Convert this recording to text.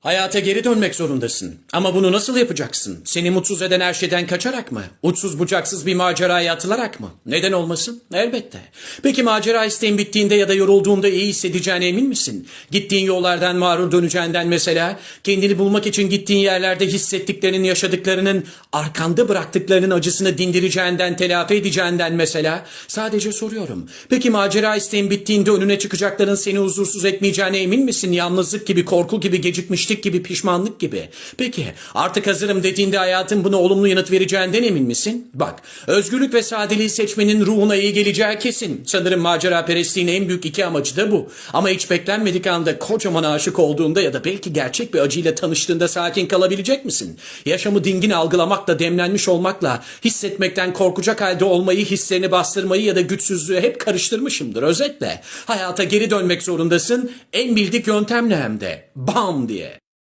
Hayata geri dönmek zorundasın. Ama bunu nasıl yapacaksın? Seni mutsuz eden her şeyden kaçarak mı? Uçsuz bucaksız bir maceraya atılarak mı? Neden olmasın? Elbette. Peki macera isteğin bittiğinde ya da yorulduğunda iyi hissedeceğine emin misin? Gittiğin yollardan mağrur döneceğinden mesela, kendini bulmak için gittiğin yerlerde hissettiklerinin, yaşadıklarının, arkanda bıraktıklarının acısını dindireceğinden, telafi edeceğinden mesela. Sadece soruyorum. Peki macera isteğin bittiğinde önüne çıkacakların seni huzursuz etmeyeceğine emin misin? Yalnızlık gibi, korku gibi, gecikmişlik gibi, pişmanlık gibi. Peki artık hazırım dediğinde hayatın buna olumlu yanıt vereceğinden emin misin? Bak, özgürlük ve sadeliği seçmenin ruhuna iyi geleceği kesin. Sanırım macera perestliğin en büyük iki amacı da bu. Ama hiç beklenmedik anda kocaman aşık olduğunda ya da belki gerçek bir acıyla tanıştığında sakin kalabilecek misin? Yaşamı dingin algılamakla, demlenmiş olmakla, hissetmekten korkacak halde olmayı, hislerini bastırmayı ya da güçsüzlüğü hep karıştırmışımdır. Özetle hayata geri dönmek zorundasın. En bildik yöntemle hem de. Bam diye.